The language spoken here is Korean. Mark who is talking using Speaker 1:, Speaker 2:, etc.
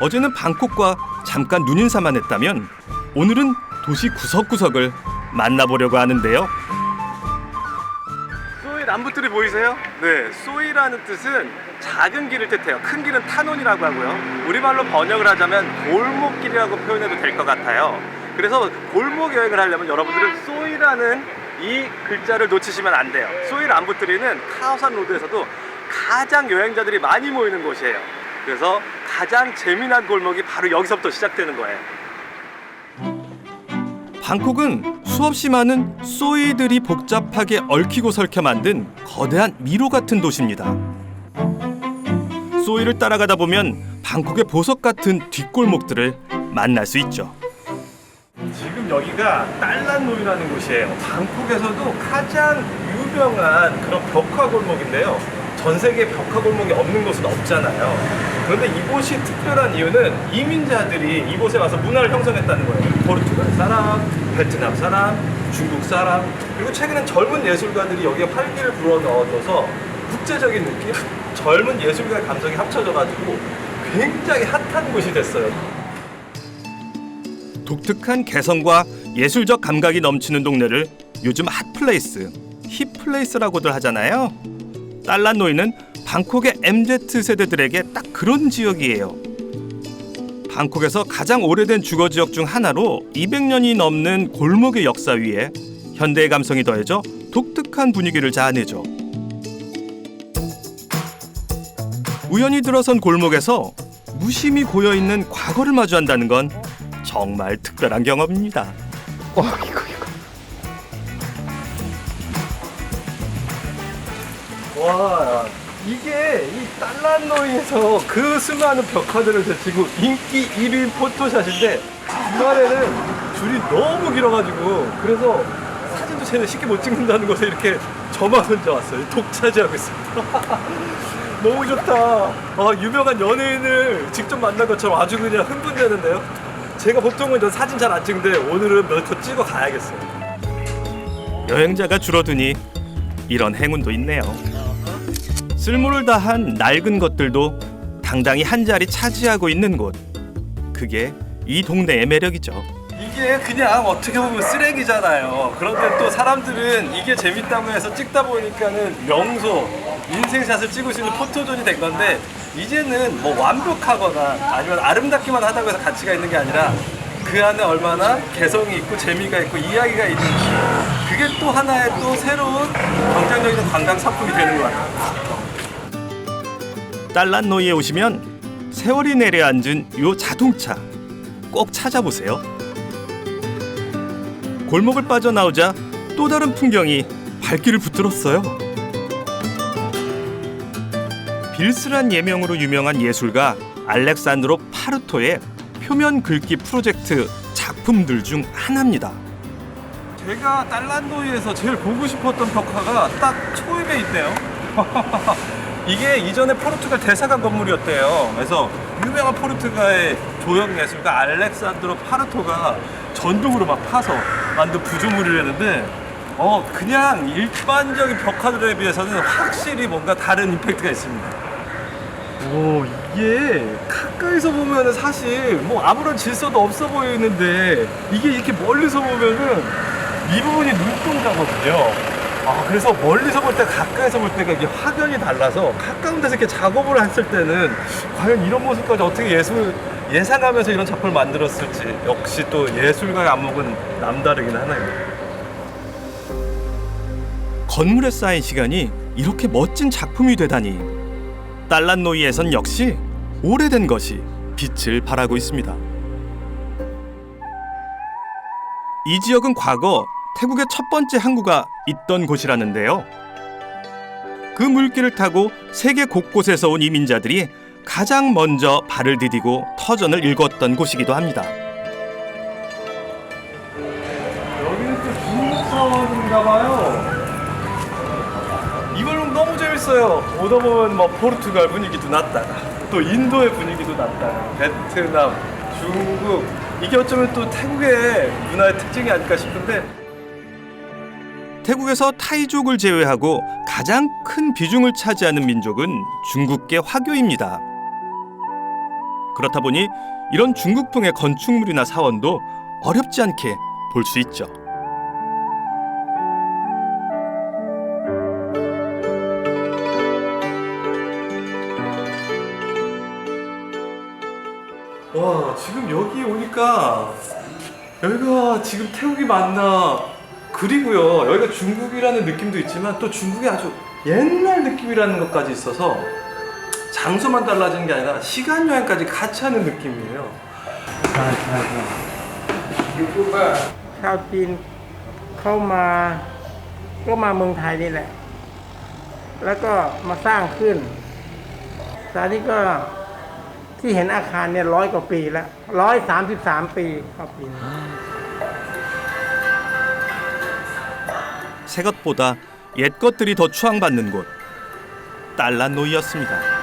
Speaker 1: 어제는 방콕과 잠깐 눈인사만 했다면 오늘은 도시 구석구석을 만나보려고 하는데요.
Speaker 2: 소이 남부들이 보이세요? 네, 소이라는 뜻은 작은 길을 뜻해요. 큰 길은 타논이라고 하고요. 우리말로 번역을 하자면 골목길이라고 표현해도 될 것 같아요. 그래서 골목 여행을 하려면 여러분들은 소이라는 이 글자를 놓치시면 안 돼요. 소이 남부트리는 카오산 로드에서도 가장 여행자들이 많이 모이는 곳이에요. 그래서 가장 재미난 골목이 바로 여기서부터 시작되는 거예요.
Speaker 1: 방콕은 수없이 많은 소이들이 복잡하게 얽히고 설켜 만든 거대한 미로 같은 도시입니다. 소이를 따라가다 보면 방콕의 보석 같은 뒷골목들을 만날 수 있죠.
Speaker 2: 지금 여기가 딸란노이라는 곳이에요. 방콕에서도 가장 유명한 그런 벽화 골목인데요. 전 세계 벽화 골목이 없는 곳은 없잖아요. 그런데 이곳이 특별한 이유는 이민자들이 이곳에 와서 문화를 형성했다는 거예요. 포르투갈 사람, 베트남 사람, 중국 사람, 그리고 최근엔 젊은 예술가들이 여기에 활기를 불어 넣어줘서 국제적인 느낌, 젊은 예술가의 감성이 합쳐져가지고 굉장히 핫한 곳이 됐어요.
Speaker 1: 독특한 개성과 예술적 감각이 넘치는 동네를 요즘 핫플레이스, 힙플레이스라고들 하잖아요. 딸란노이는 방콕의 MZ 세대들에게 딱 그런 지역이에요. 방콕에서 가장 오래된 주거 지역 중 하나로 200년이 넘는 골목의 역사 위에 현대의 감성이 더해져 독특한 분위기를 자아내죠. 우연히 들어선 골목에서 무심히 고여 있는 과거를 마주한다는 건 정말 특별한 경험입니다.
Speaker 2: 와 와 이게 이 딸란노이에서 그 수많은 벽화들을 제치고 인기 1위 포토샷인데 주말에는 줄이 너무 길어가지고 그래서 사진도 쟤는 쉽게 못 찍는다는 것에 이렇게 저만 혼자 왔어요. 독차지하고 있습니다. 너무 좋다. 아, 유명한 연예인을 직접 만난 것처럼 아주 그냥 흥분되는데요. 제가 보통은 저 사진 잘 안 찍는데 오늘은 몇 컷 찍어 가야겠어요.
Speaker 1: 여행자가 줄어드니 이런 행운도 있네요. 쓸모를 다한 낡은 것들도 당당히 한 자리 차지하고 있는 곳. 그게 이 동네의 매력이죠.
Speaker 2: 이게 그냥 어떻게 보면 쓰레기잖아요. 그런데 또 사람들은 이게 재밌다고 해서 찍다 보니까는 명소, 인생샷을 찍을 수 있는 포토존이 된 건데 이제는 뭐 완벽하거나 아니면 아름답기만 하다고 해서 가치가 있는 게 아니라 그 안에 얼마나 개성이 있고 재미가 있고 이야기가 있는지 그게 또 하나의 또 새로운 경쟁적인 관광 상품이 되는 것 같아요.
Speaker 1: 딸란노이에 오시면 세월이 내려앉은 요 자동차 꼭 찾아보세요. 골목을 빠져나오자 또 다른 풍경이 발길을 붙들었어요. 빌스란 예명으로 유명한 예술가 알렉산드로 파르토의 표면 긁기 프로젝트 작품들 중 하나입니다.
Speaker 2: 제가 딸란도이에서 제일 보고 싶었던 벽화가 딱 초입에 있네요. 이게 이전에 포르투갈 대사관 건물이었대요. 그래서 유명한 포르투갈의 조형 예술가 알렉산드로 파르토가 전동으로 막 파서 만든 구조물이라는데 어 그냥 일반적인 벽화들에 비해서는 확실히 뭔가 다른 임팩트가 있습니다. 오 이게 가까이서 보면은 사실 뭐 아무런 질서도 없어 보이는데 이게 이렇게 멀리서 보면은 이 부분이 눈동자거든요. 아 그래서 멀리서 볼 때 가까이서 볼 때가 이게 확연히 달라서 가까운 데서 이렇게 작업을 했을 때는 과연 이런 모습까지 어떻게 예술 예상하면서 이런 작품을 만들었을지 역시 또 예술가의 안목은 남다르긴 하네요.
Speaker 1: 건물에 쌓인 시간이 이렇게 멋진 작품이 되다니 딸란노이에선 역시 오래된 것이 빛을 발하고 있습니다. 이 지역은 과거 태국의 첫 번째 항구가 있던 곳이라는데요. 그 물길을 타고 세계 곳곳에서 온 이민자들이 가장 먼저 발을 디디고 터전을 읽었던 곳이기도 합니다.
Speaker 2: 여기는 또 중국 사원인가 봐요. 이걸 너무 재밌어요. 오다 보면 뭐 포르투갈 분위기도 났다가 또 인도의 분위기도 났다가 베트남, 중국 이게 어쩌면 또 태국의 문화의 특징이 아닐까 싶은데
Speaker 1: 태국에서 타이족을 제외하고 가장 큰 비중을 차지하는 민족은 중국계 화교입니다. 그렇다 보니 이런 중국풍의 건축물이나 사원도 어렵지 않게 볼 수 있죠.
Speaker 2: 와 지금 여기 오니까 여기가 지금 태국이 맞나 그리고요 여기가 중국이라는 느낌도 있지만 또 중국의 아주 옛날 느낌이라는 것까지 있어서 장소만 달라지는 게 아니라 시간 여행까지 같이 하는 느낌이에요.
Speaker 3: ชาวจีนเข้ามาก็มาเมืองไทยนี่แหละ แล้วก็มาสร้างขึ้นสถานนี้ก็ที่เห็นอาคารเนี่ยร้อยกว่าปีแล้วร้อยสามสิบสามปีครับปี
Speaker 1: 새 것보다 옛 것들이 더 추앙받는 곳 딸란노이였습니다.